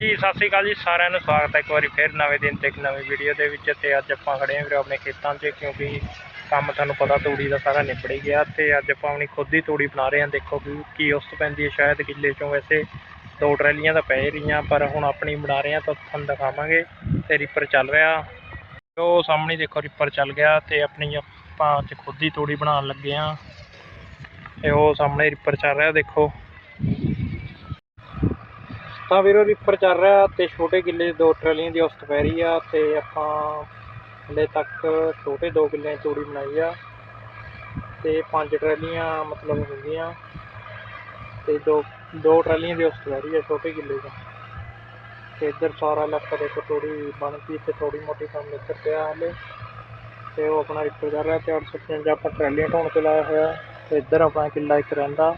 ਜੀ, ਸਤਿ ਸ਼੍ਰੀ ਅਕਾਲ ਜੀ, ਸਾਰਿਆਂ ਨੂੰ ਸਵਾਗਤ ਹੈ ਇੱਕ ਵਾਰੀ ਫਿਰ ਨਵੇਂ ਦਿਨ ਤੇ ਇੱਕ ਨਵੀਂ ਵੀਡੀਓ ਦੇ ਵਿੱਚ ਤੇ ਅੱਜ ਆਪਾਂ ਖੜੇ ਹਾਂ ਵੀਰੇ ਆਪਣੇ ਖੇਤਾਂ 'ਚ ਕਿਉਂਕਿ ਕੰਮ ਤੁਹਾਨੂੰ ਪਤਾ ਤੂੜੀ ਦਾ ਸਾਰਾ ਨਿਬੜ ਹੀ ਗਿਆ ਤੇ ਅੱਜ ਆਪਾਂ ਆਪਣੀ ਖੁਦ ਦੀ ਤੂੜੀ ਬਣਾ ਰਹੇ ਹਾਂ। ਦੇਖੋ ਕਿ ਕੀ ਉਸਤ ਪੈਂਦੀ ਹੈ, ਸ਼ਾਇਦ ਕਿੱਲੇ 'ਚੋਂ ਵੈਸੇ ਦੋ ਟਰੈਲੀਆਂ ਤਾਂ ਪੈ ਰਹੀਆਂ, ਪਰ ਹੁਣ ਆਪਣੀ ਬਣਾ ਰਹੇ ਹਾਂ ਤਾਂ ਤੁਹਾਨੂੰ ਦਿਖਾਵਾਂਗੇ ਤੇ ਰੀਪਰ ਚੱਲ ਰਿਹਾ। ਉਹ ਸਾਹਮਣੇ ਦੇਖੋ ਰੀਪਰ ਚੱਲ ਗਿਆ ਤੇ ਆਪਣੀ ਆਪਾਂ ਅੱਜ ਖੁਦ ਦੀ ਤੂੜੀ ਬਣਾਉਣ ਲੱਗੇ ਹਾਂ ਤੇ ਉਹ ਸਾਹਮਣੇ ਰੀਪਰ ਚੱਲ ਰਿਹਾ, ਦੇਖੋ। ਤਾਂ ਵੀਰੋ ਰੀਪਰ ਚੱਲ ਰਿਹਾ ਤੇ ਛੋਟੇ ਕਿੱਲੇ, ਦੋ ਟਰਾਲੀਆਂ ਦੀ ਔਸਤ ਪੈ ਰਹੀ ਆ ਤੇ ਆਪਾਂ ਹਲੇ ਤੱਕ ਛੋਟੇ ਦੋ ਕਿੱਲਿਆਂ 'ਚ ਤੂੜੀ ਬਣਾਈ ਆ ਤੇ ਪੰਜ ਟਰਾਲੀਆਂ ਮਤਲਬ ਹੁੰਦੀਆਂ ਤੇ ਦੋ ਦੋ ਟਰਾਲੀਆਂ ਦੀ ਔਸਤ ਪੈ ਰਹੀ ਆ ਛੋਟੇ ਕਿੱਲੇ 'ਚ ਤੇ ਇੱਧਰ ਸਾਰਾ ਇਲਾਕਾ ਦੇਖੋ ਥੋੜੀ ਬਣ ਗਈ ਤੇ ਥੋੜੀ ਮੋਟੀ ਕੰਮ ਇੱਧਰ ਪਿਆ ਹਲੇ ਤੇ ਉਹ ਆਪਣਾ ਰੀਪਰ ਚੱਲ ਰਿਹਾ ਤੇ 855 ਆਪਾਂ ਟਰਾਲੀਆਂ ਢੋਣ ਤੇ ਲਾਇਆ ਹੋਇਆ ਤੇ ਇੱਧਰ ਆਪਣਾ ਕਿੱਲਾ ਇੱਕ ਰਹਿੰਦਾ।